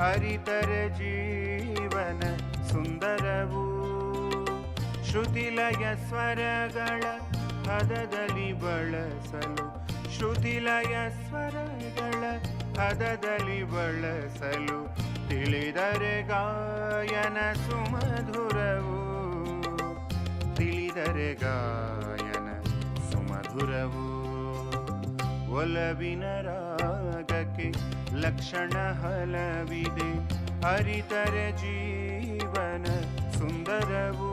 ಅರಿತರೆ ಜೀವನ ಸುಂದರವು. ಶ್ರುತಿಲಯ ಸ್ವರಗಳ ಹದದಲ್ಲಿ ಬಳಸಲು. ಶ್ರುತಿಲಯ ಸ್ವರಗಳ ಹದದಲ್ಲಿ ಬಳಸಲು. ತಿಳಿದರೆ ಗಾಯನ ಸುಮಧುರವು. ತಿಳಿದರೆ ಗಾಯನ ಸುಮಧುರವು. ಒಲವಿನ ಲಕ್ಷಣ ಹಲವಿದೆ. ಹರಿತರ ಜೀವನ ಸುಂದರವು